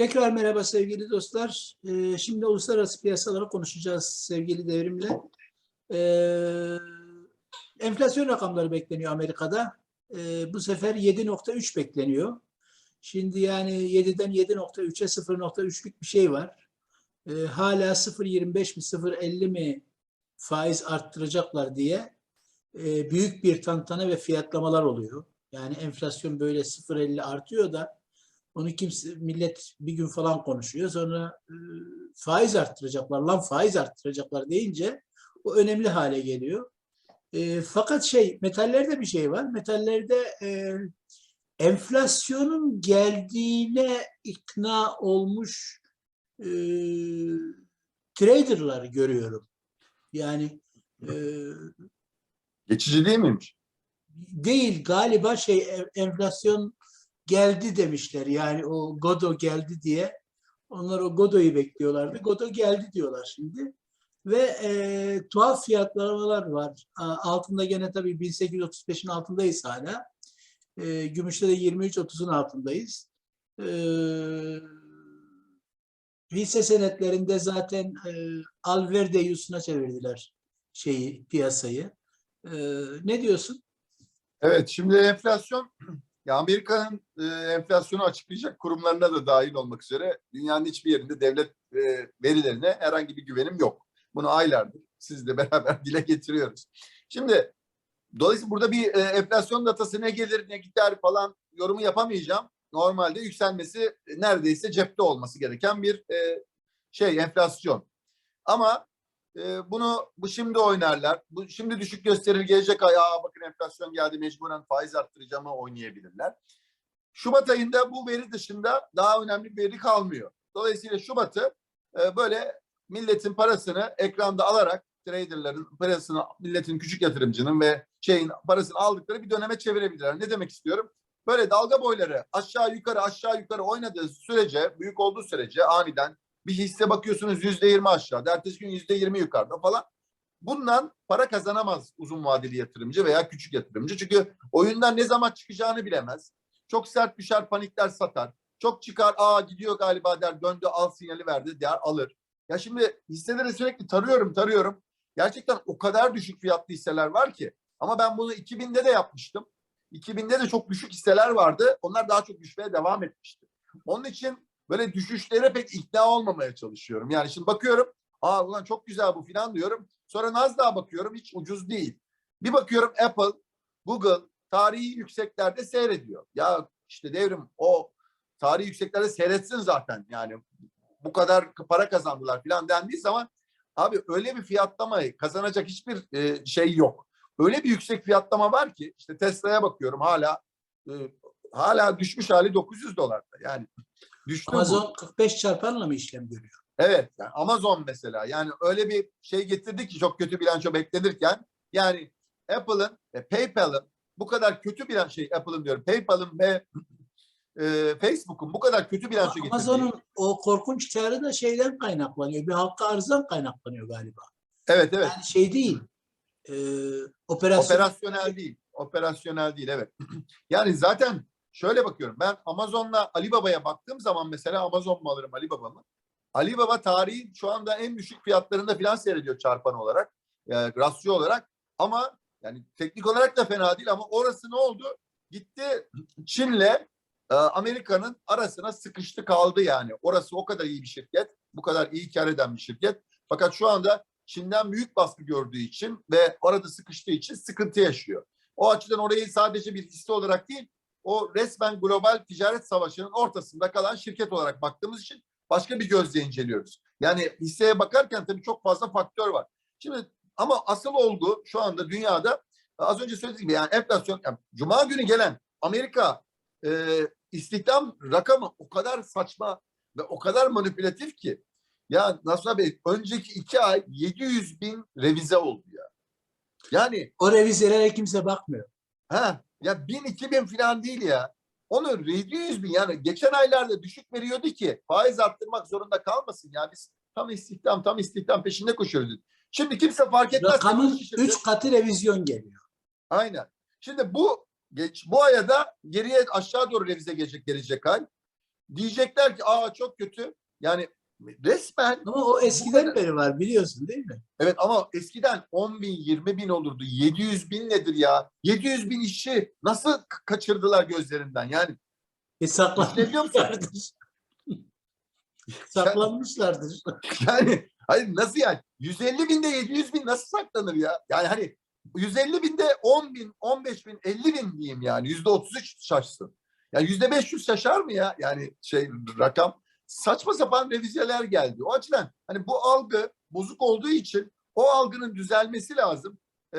Tekrar merhaba sevgili dostlar. Ee, şimdi uluslararası piyasaları konuşacağız sevgili devrimle. Ee, enflasyon rakamları bekleniyor Amerika'da. Ee, bu sefer 7.3 bekleniyor. Şimdi yani 7'den 7.3'e 0.3'lük bir şey var. Ee, hala 0.25 mi 0.50 mi faiz arttıracaklar diye e, büyük bir tantana ve fiyatlamalar oluyor. Yani enflasyon böyle 0.50 artıyor da onu kimse millet bir gün falan konuşuyor. Sonra e, faiz arttıracaklar. Lan faiz arttıracaklar deyince o önemli hale geliyor. E, fakat şey metallerde bir şey var. Metallerde e, enflasyonun geldiğine ikna olmuş e, traderları görüyorum. Yani e, Geçici değil miymiş? değil galiba şey e- enflasyon geldi demişler. Yani o Godo geldi diye. Onlar o Godo'yu bekliyorlardı. Godo geldi diyorlar şimdi. Ve e, tuhaf fiyatlamalar var. Altında gene tabii 1835'in altındayız hala. E, gümüşte de 23.30'un altındayız. E, hisse senetlerinde zaten e, Alverde yusuna çevirdiler şeyi piyasayı. E, ne diyorsun? Evet şimdi enflasyon ya Amerika'nın e, enflasyonu açıklayacak kurumlarına da dahil olmak üzere dünyanın hiçbir yerinde devlet e, verilerine herhangi bir güvenim yok. Bunu aylardır sizle beraber dile getiriyoruz. Şimdi dolayısıyla burada bir e, enflasyon datası ne gelir ne gider falan yorumu yapamayacağım. Normalde yükselmesi neredeyse cepte olması gereken bir e, şey enflasyon. Ama e, bunu bu şimdi oynarlar. Bu şimdi düşük gösterir gelecek ay Aa, bakın enflasyon geldi mecburen faiz arttıracağımı oynayabilirler. Şubat ayında bu veri dışında daha önemli bir veri kalmıyor. Dolayısıyla Şubat'ı e, böyle milletin parasını ekranda alarak traderların parasını milletin küçük yatırımcının ve şeyin parasını aldıkları bir döneme çevirebilirler. Ne demek istiyorum? Böyle dalga boyları aşağı yukarı aşağı yukarı oynadığı sürece büyük olduğu sürece aniden bir hisse bakıyorsunuz yüzde yirmi aşağıda, ertesi gün yüzde yirmi yukarıda falan. Bundan para kazanamaz uzun vadeli yatırımcı veya küçük yatırımcı. Çünkü oyundan ne zaman çıkacağını bilemez. Çok sert düşer, panikler satar. Çok çıkar, aa gidiyor galiba der, döndü al sinyali verdi der, alır. Ya şimdi hisseleri sürekli tarıyorum, tarıyorum. Gerçekten o kadar düşük fiyatlı hisseler var ki. Ama ben bunu 2000'de de yapmıştım. 2000'de de çok düşük hisseler vardı. Onlar daha çok düşmeye devam etmişti. Onun için böyle düşüşlere pek ikna olmamaya çalışıyorum. Yani şimdi bakıyorum, aa ulan çok güzel bu filan diyorum. Sonra Nasdaq'a bakıyorum hiç ucuz değil. Bir bakıyorum Apple, Google tarihi yükseklerde seyrediyor. Ya işte devrim o tarihi yükseklerde seyretsin zaten. Yani bu kadar para kazandılar filan dendiği zaman abi öyle bir fiyatlamayı kazanacak hiçbir e, şey yok. Öyle bir yüksek fiyatlama var ki işte Tesla'ya bakıyorum hala e, hala düşmüş hali 900 dolarda. Yani düştü bu. Amazon 45 çarpanla mı işlem görüyor? Evet yani Amazon mesela yani öyle bir şey getirdi ki çok kötü bilanço beklenirken yani Apple'ın ve PayPal'ın bu kadar kötü bilan şey Apple'ın diyorum PayPal'ın ve e, Facebook'un bu kadar kötü bilanço getirdiği Amazon'un o korkunç karı da şeyden kaynaklanıyor. Bir halka arzdan kaynaklanıyor galiba. evet evet Yani şey değil. E, operasyon. operasyonel değil operasyonel değil evet yani zaten şöyle bakıyorum ben Amazon'la Alibaba'ya baktığım zaman mesela Amazon mu alırım Alibaba mı Alibaba tarihi şu anda en düşük fiyatlarında filan seyrediyor çarpan olarak, e, rasyo olarak. Ama yani teknik olarak da fena değil ama orası ne oldu? Gitti Çin'le e, Amerika'nın arasına sıkıştı kaldı yani. Orası o kadar iyi bir şirket, bu kadar iyi kar eden bir şirket. Fakat şu anda Çin'den büyük baskı gördüğü için ve orada sıkıştığı için sıkıntı yaşıyor. O açıdan orayı sadece bir hisse olarak değil, o resmen global ticaret savaşının ortasında kalan şirket olarak baktığımız için başka bir gözle inceliyoruz. Yani hisseye bakarken tabii çok fazla faktör var. Şimdi ama asıl olgu şu anda dünyada az önce söylediğim gibi yani enflasyon yani Cuma günü gelen Amerika e, istihdam rakamı o kadar saçma ve o kadar manipülatif ki ya Nasr Bey önceki iki ay 700 bin revize oldu ya. Yani O revizelere kimse bakmıyor. Ha ya 1000 2000 falan değil ya. Onu 700 bin yani geçen aylarda düşük veriyordu ki faiz arttırmak zorunda kalmasın ya biz tam istihdam tam istihdam peşinde koşuyoruz. Şimdi kimse fark etmez. Rakamın. 3 katı revizyon geliyor. Aynen. Şimdi bu geç bu aya da geriye aşağı doğru revize gelecek gelecek ay. diyecekler ki aa çok kötü. Yani resmen Ama o eskiden beri var biliyorsun değil mi? evet ama eskiden 10 bin 20 bin olurdu. 700 bin nedir ya? 700 bin işçi nasıl kaçırdılar gözlerinden? Yani saklanmışlardır. saklanmışlardır. Yani hayır nasıl yani? 150 binde 700 bin nasıl saklanır ya? Yani hani 150 binde 10 bin, 15 bin, 50 bin diyeyim yani. Yüzde 33 şaşsın. Yani yüzde 500 şaşar mı ya? Yani şey rakam saçma sapan revizeler geldi. O açıdan hani bu algı bozuk olduğu için o algının düzelmesi lazım. Ee,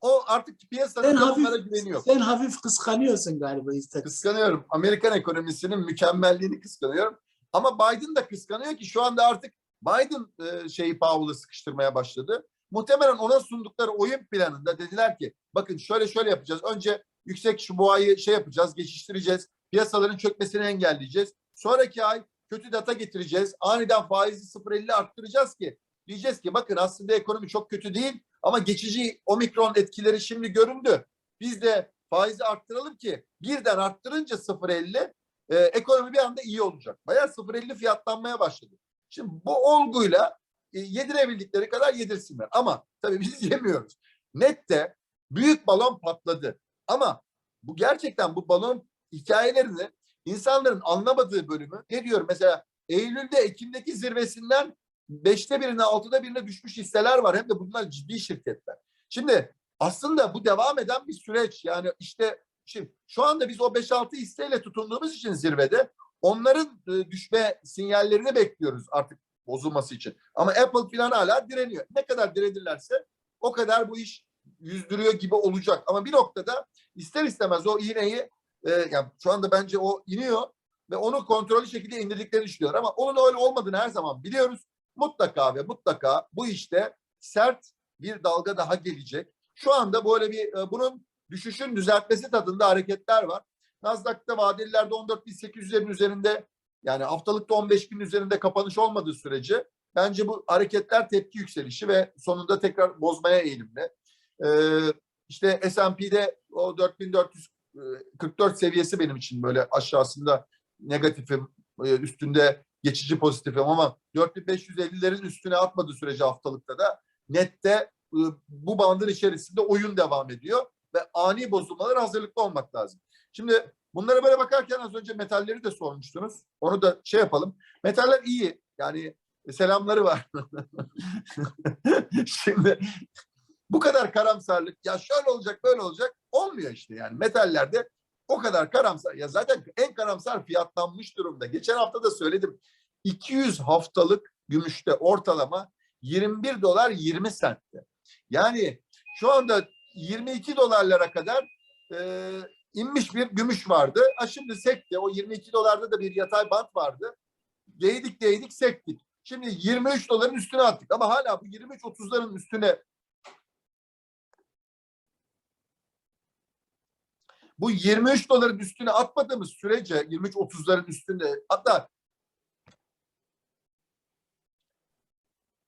o artık piyasanın Sen hafif, güveni yok. sen hafif kıskanıyorsun galiba istatistik. Kıskanıyorum. Amerikan ekonomisinin mükemmelliğini kıskanıyorum. Ama Biden da kıskanıyor ki şu anda artık Biden e, şeyi Powell'ı sıkıştırmaya başladı. Muhtemelen ona sundukları oyun planında dediler ki bakın şöyle şöyle yapacağız. Önce yüksek şu boğayı şey yapacağız, geçiştireceğiz. Piyasaların çökmesini engelleyeceğiz. Sonraki ay kötü data getireceğiz. Aniden faizi 0.50 arttıracağız ki diyeceğiz ki bakın aslında ekonomi çok kötü değil ama geçici omikron etkileri şimdi göründü. Biz de faizi arttıralım ki birden arttırınca 0.50 e, ekonomi bir anda iyi olacak. Bayağı 0.50 fiyatlanmaya başladı. Şimdi bu olguyla e, yedirebildikleri kadar yedirsinler. Ama tabii biz yemiyoruz. Nette büyük balon patladı. Ama bu gerçekten bu balon hikayelerini insanların anlamadığı bölümü ne diyorum mesela Eylül'de Ekim'deki zirvesinden beşte birine altıda birine düşmüş hisseler var. Hem de bunlar ciddi şirketler. Şimdi aslında bu devam eden bir süreç. Yani işte şimdi şu anda biz o 5-6 hisseyle tutunduğumuz için zirvede onların e, düşme sinyallerini bekliyoruz artık bozulması için. Ama Apple falan hala direniyor. Ne kadar direnirlerse o kadar bu iş yüzdürüyor gibi olacak. Ama bir noktada ister istemez o iğneyi e, yani şu anda bence o iniyor ve onu kontrollü şekilde indirdiklerini düşünüyorlar. Ama onun öyle olmadığını her zaman biliyoruz. Mutlaka ve mutlaka bu işte sert bir dalga daha gelecek. Şu anda böyle bir e, bunun düşüşün düzeltmesi tadında hareketler var. Nasdaq'ta vadelilerde 14.800'lerin üzerinde yani haftalıkta 15.000 üzerinde kapanış olmadığı sürece bence bu hareketler tepki yükselişi ve sonunda tekrar bozmaya eğilimli. Ee, işte S&P'de o 4444 seviyesi benim için böyle aşağısında negatifim, e, üstünde geçici pozitifim ama 4550'lerin üstüne atmadığı sürece haftalıkta da nette e, bu bandın içerisinde oyun devam ediyor ve ani bozulmalar hazırlıklı olmak lazım. Şimdi bunlara böyle bakarken az önce metalleri de sormuştunuz. Onu da şey yapalım. Metaller iyi. Yani selamları var. Şimdi bu kadar karamsarlık ya şöyle olacak böyle olacak olmuyor işte yani metallerde o kadar karamsar ya zaten en karamsar fiyatlanmış durumda. Geçen hafta da söyledim 200 haftalık gümüşte ortalama 21 dolar 20 sentti. Yani şu anda 22 dolarlara kadar e, inmiş bir gümüş vardı. Ha şimdi sekti. O 22 dolarda da bir yatay bant vardı. Değdik değdik sektik. Şimdi 23 doların üstüne attık ama hala bu 23-30'ların üstüne bu 23 doların üstüne atmadığımız sürece 23-30'ların üstünde hatta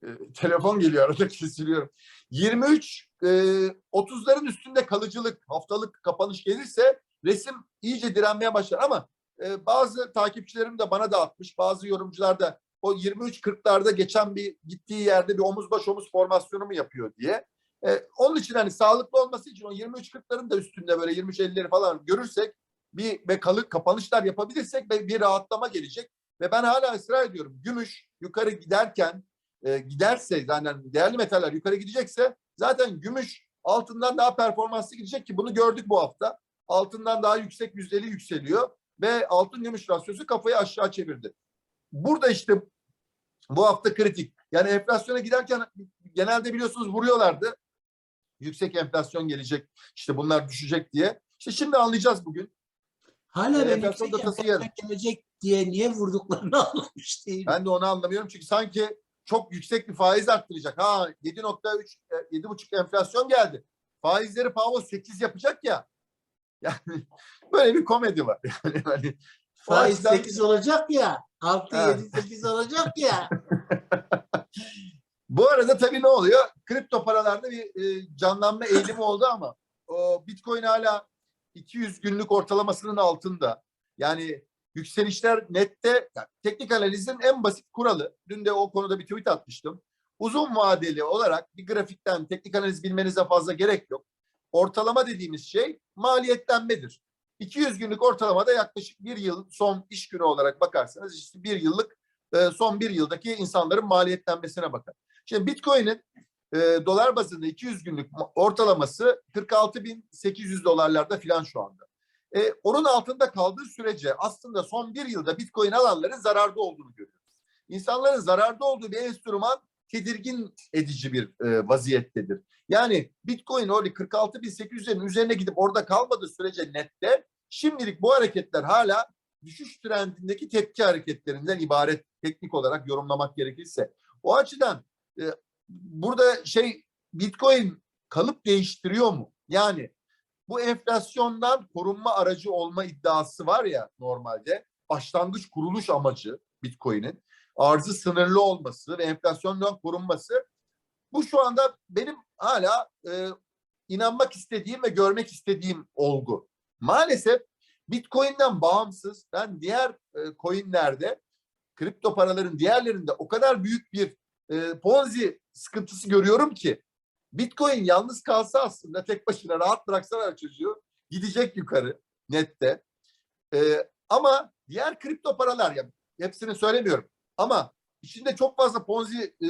e, telefon geliyor arada kesiliyorum. 23 e, 30'ların üstünde kalıcılık haftalık kapanış gelirse resim iyice direnmeye başlar ama e, bazı takipçilerim de bana da atmış bazı yorumcular da o 23-40'larda geçen bir gittiği yerde bir omuz baş omuz formasyonu mu yapıyor diye. E, onun için hani sağlıklı olması için o 23-40'ların da üstünde böyle 23-50'leri falan görürsek bir ve kalık kapanışlar yapabilirsek ve bir rahatlama gelecek. Ve ben hala ısrar ediyorum. Gümüş yukarı giderken e, giderse yani değerli metaller yukarı gidecekse zaten gümüş altından daha performanslı gidecek ki bunu gördük bu hafta. Altından daha yüksek yüzdeli yükseliyor ve altın gümüş rasyosu kafayı aşağı çevirdi. Burada işte bu hafta kritik. Yani enflasyona giderken genelde biliyorsunuz vuruyorlardı. Yüksek enflasyon gelecek. işte bunlar düşecek diye. İşte şimdi anlayacağız bugün. Hala E, ben enflasyon datası yarın. gelecek diye niye vurduklarını anlamış değilim. Ben de onu anlamıyorum çünkü sanki çok yüksek bir faiz arttıracak. Ha 7.3 e, 7.5 enflasyon geldi. Faizleri Powell 8 yapacak ya. Yani böyle bir komedi var. Yani hani Faiz açıdan- 8 olacak ya. 6, Ha. 7, 8 olacak ya. Bu arada tabii ne oluyor? Kripto paralarda bir e, canlanma eğilimi oldu ama o Bitcoin hala 200 günlük ortalamasının altında. Yani yükselişler nette yani teknik analizin en basit kuralı. Dün de o konuda bir tweet atmıştım. Uzun vadeli olarak bir grafikten teknik analiz bilmenize fazla gerek yok. Ortalama dediğimiz şey maliyetlenmedir. 200 günlük ortalamada yaklaşık bir yıl son iş günü olarak bakarsanız işte bir yıllık e, son bir yıldaki insanların maliyetlenmesine bakar. Şimdi Bitcoin'in e, dolar bazında 200 günlük ma- ortalaması 46.800 dolarlarda filan şu anda. E, onun altında kaldığı sürece aslında son bir yılda Bitcoin alanların zararda olduğunu görüyoruz. İnsanların zararda olduğu bir enstrüman tedirgin edici bir e, vaziyettedir. Yani Bitcoin öyle 46.800'lerin üzerine gidip orada kalmadığı sürece nette şimdilik bu hareketler hala düşüş trendindeki tepki hareketlerinden ibaret teknik olarak yorumlamak gerekirse. O açıdan e, burada şey Bitcoin kalıp değiştiriyor mu? Yani bu enflasyondan korunma aracı olma iddiası var ya normalde başlangıç kuruluş amacı Bitcoin'in arzı sınırlı olması ve enflasyondan korunması bu şu anda benim hala e, inanmak istediğim ve görmek istediğim olgu. Maalesef Bitcoin'den bağımsız ben diğer e, coinlerde kripto paraların diğerlerinde o kadar büyük bir e, Ponzi sıkıntısı görüyorum ki Bitcoin yalnız kalsa aslında tek başına rahat bıraksalar çocuğu gidecek yukarı nette. E, ama diğer kripto paralar ya hepsini söylemiyorum ama içinde çok fazla Ponzi e,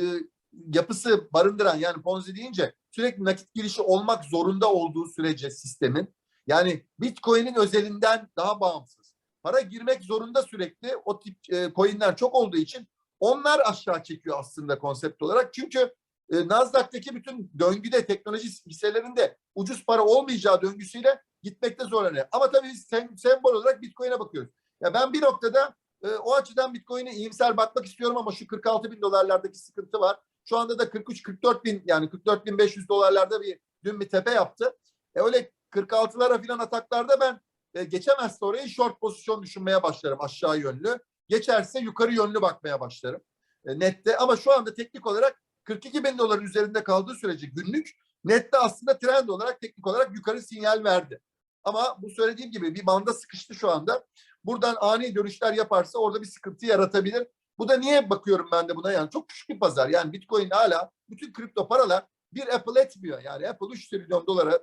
yapısı barındıran yani Ponzi deyince sürekli nakit girişi olmak zorunda olduğu sürece sistemin yani Bitcoin'in özelinden daha bağımsız. Para girmek zorunda sürekli o tip e, coinler çok olduğu için onlar aşağı çekiyor aslında konsept olarak. Çünkü e, Nasdaq'taki bütün döngüde teknoloji hisselerinde ucuz para olmayacağı döngüsüyle gitmekte zorlanıyor. Ama tabii biz sem- sembol olarak Bitcoin'e bakıyoruz. Ya ben bir noktada e, o açıdan Bitcoin'e iyimser bakmak istiyorum ama şu 46 bin dolarlardaki sıkıntı var. Şu anda da 43-44 bin yani 44 bin 500 dolarlarda bir dün bir tepe yaptı. E öyle 46'lara filan ataklarda ben e, geçemezse orayı short pozisyon düşünmeye başlarım aşağı yönlü. Geçerse yukarı yönlü bakmaya başlarım. E, nette ama şu anda teknik olarak 42 bin doların üzerinde kaldığı sürece günlük nette aslında trend olarak teknik olarak yukarı sinyal verdi. Ama bu söylediğim gibi bir banda sıkıştı şu anda. Buradan ani dönüşler yaparsa orada bir sıkıntı yaratabilir. Bu da niye bakıyorum ben de buna yani çok küçük bir pazar. Yani Bitcoin hala bütün kripto paralar bir Apple etmiyor. Yani Apple 3 trilyon dolara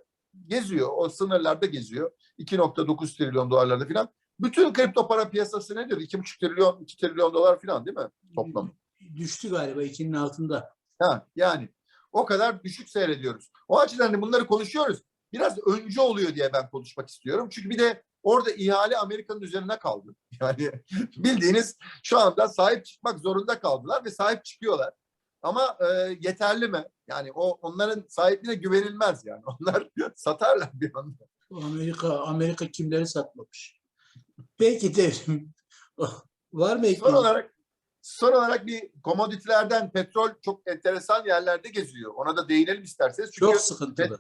geziyor. O sınırlarda geziyor. 2.9 trilyon dolarlarda falan. Bütün kripto para piyasası nedir? 2,5 trilyon, 2 trilyon dolar falan değil mi? Toplam. Düştü galiba ikinin altında. Ha, yani o kadar düşük seyrediyoruz. O açıdan da bunları konuşuyoruz. Biraz öncü oluyor diye ben konuşmak istiyorum. Çünkü bir de orada ihale Amerika'nın üzerine kaldı. Yani bildiğiniz şu anda sahip çıkmak zorunda kaldılar ve sahip çıkıyorlar. Ama e, yeterli mi? Yani o onların sahipliğine güvenilmez yani. Onlar satarlar bir anda. Amerika Amerika kimleri satmamış. Peki devrim. Var mı Son ekleyin? olarak son olarak bir komoditilerden petrol çok enteresan yerlerde geziyor. Ona da değinelim isterseniz. Çünkü Çok sıkıntılı.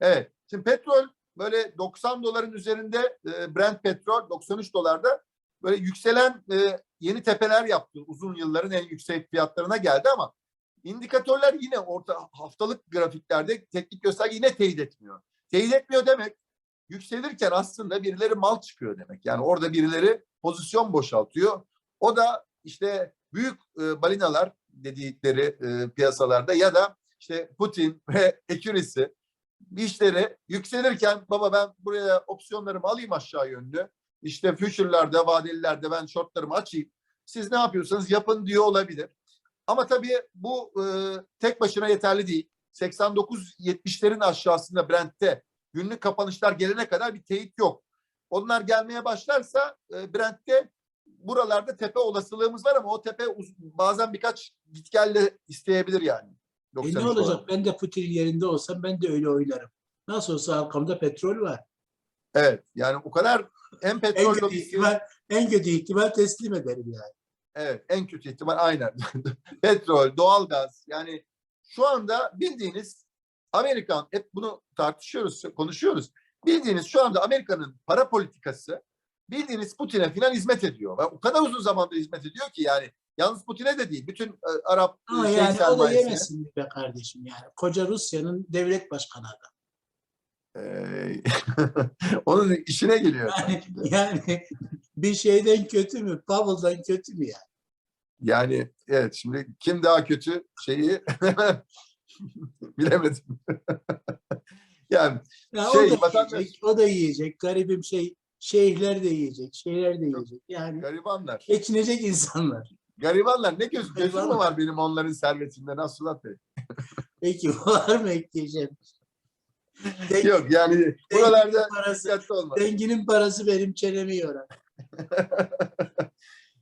Evet. Şimdi petrol böyle 90 doların üzerinde e, Brent petrol 93 dolarda böyle yükselen e, yeni tepeler yaptı. Uzun yılların en yüksek fiyatlarına geldi ama indikatörler yine orta haftalık grafiklerde teknik gösterge yine teyit etmiyor. Teyit etmiyor demek yükselirken aslında birileri mal çıkıyor demek. Yani orada birileri pozisyon boşaltıyor. O da işte büyük e, balinalar dedikleri e, piyasalarda ya da işte Putin ve ekürisi işleri yükselirken baba ben buraya opsiyonlarımı alayım aşağı yönlü. İşte future'larda, vadelilerde ben shortlarımı açayım. Siz ne yapıyorsanız yapın diyor olabilir. Ama tabii bu e, tek başına yeterli değil. 89-70'lerin aşağısında Brent'te günlük kapanışlar gelene kadar bir teyit yok. Onlar gelmeye başlarsa e, Brent'te buralarda tepe olasılığımız var ama o tepe bazen birkaç gitgelle isteyebilir yani. E 93 ne olacak? Ben de Putin'in yerinde olsam ben de öyle oynarım. Nasıl olsa arkamda petrol var. Evet yani o kadar hem En petrol kötü lobisi ihtimal, en kötü ihtimal teslim ederim yani. evet en kötü ihtimal aynen petrol, doğalgaz yani şu anda bildiğiniz Amerikan hep bunu tartışıyoruz, konuşuyoruz. Bildiğiniz şu anda Amerika'nın para politikası bildiğiniz Putin'e filan hizmet ediyor. Ve o kadar uzun zamandır hizmet ediyor ki yani yalnız Putin'e de değil bütün e, Arap Ama şey yani o da yemesin be kardeşim yani. Koca Rusya'nın devlet başkanı adam. Ee, onun işine geliyor. Yani, yani bir şeyden kötü mü? Bubble'dan kötü mü yani? Yani evet şimdi kim daha kötü şeyi bilemedim. yani Ya Şey, o da vatandaş- yiyecek, o da yiyecek. Garibim şey, şeyhler de yiyecek, şeyler de yiyecek. Yani garibanlar. geçinecek insanlar. Garibanlar ne göz, gözüm mü var benim onların servetinden Aslılat Bey? Peki var mı ekleyeceğim? Zengin Yok yani buralarda parası, dikkatli olmak. zenginin parası benim çenemi yorar.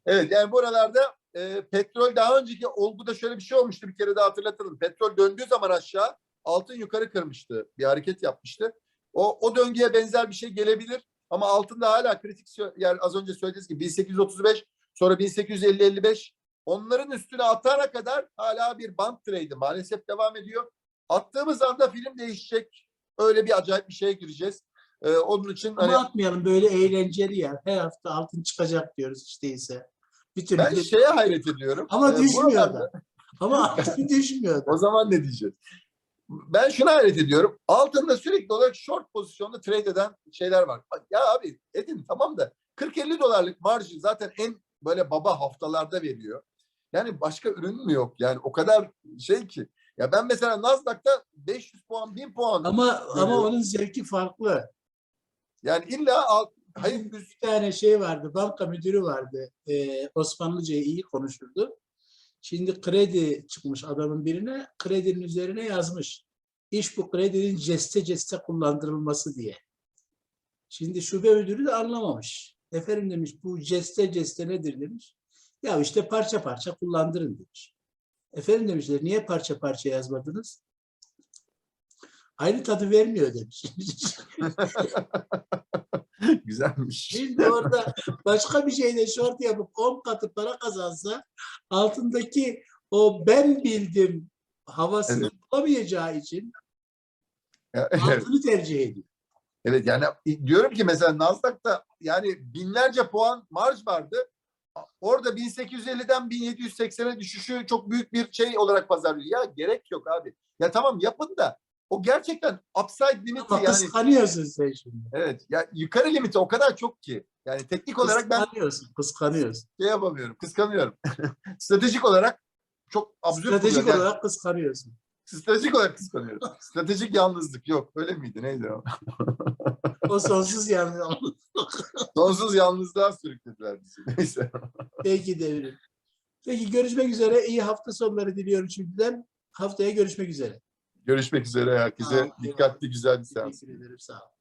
Evet yani buralarda e, petrol daha önceki olguda şöyle bir şey olmuştu bir kere daha hatırlatalım. Petrol döndüğü zaman aşağı altın yukarı kırmıştı. Bir hareket yapmıştı. O, o döngüye benzer bir şey gelebilir. Ama altında hala kritik yer az önce söylediğiniz gibi 1835 sonra 1850-55 onların üstüne atana kadar hala bir band trade'i maalesef devam ediyor. Attığımız anda film değişecek. Öyle bir acayip bir şeye gireceğiz. Ee, onun için Ama hani atmayalım böyle eğlenceli ya. Her hafta altın çıkacak diyoruz işte ise. Bir türlü ben şeye hayret ediyorum. ama Ee, düşmüyor da. Ama düşmüyor da. O zaman ne diyeceğiz? Ben şuna hayret ediyorum. Altında sürekli olarak short pozisyonda trade eden şeyler var. Ya abi edin tamam da 40-50 dolarlık marjı zaten en böyle baba haftalarda veriyor. Yani başka ürün mü yok? Yani o kadar şey ki. Ya ben mesela Nasdaq'ta 500 puan, 1000 puan. Ama ama Görüyorum. onun zevki farklı. Yani illa alt, hayır Bir tane şey vardı, banka müdürü vardı. Ee, Osmanlıcayı iyi konuşurdu. Şimdi kredi çıkmış adamın birine, kredinin üzerine yazmış. İş bu kredinin ceste ceste kullandırılması diye. Şimdi şube müdürü de anlamamış. Efendim demiş bu ceste ceste nedir demiş. Ya işte parça parça kullandırın demiş. Efendim demişler niye parça parça yazmadınız? Aynı tadı vermiyor demiş. güzelmiş. Şimdi orada başka bir şeyde short yapıp 10 katı para kazansa altındaki o ben bildim havasını bulamayacağı için Evet. altını tercih ediyor. Evet yani diyorum ki mesela Nasdaq'ta yani binlerce puan marj vardı. Orada 1850'den 1780'e düşüşü çok büyük bir şey olarak pazarlıyor. Ya gerek yok abi. Ya tamam yapın da o gerçekten upside limiti Ama yani kıskanıyorsun sen şimdi. evet ya yukarı limiti o kadar çok ki. Yani teknik olarak ben Kıskanıyorsun, kıskanıyorsun. şey yapamıyorum. Kıskanıyorum. Stratejik olarak çok absürt Stratejik buluyorum. Yani olarak kıskanıyorsun. stratejik olarak kıskanıyorum. Stratejik yalnızlık yok. Öyle miydi? Neydi o? O sonsuz yani. Sonsuz yalnızlığa sürüklediler bizi. Neyse. Peki devrim. Peki görüşmek üzere. İyi hafta sonları diliyorum şimdiden. Haftaya görüşmek üzere. Görüşmek üzere herkese. Dikkatli güzel bir seans. Teşekkür ederim. Sağ ol.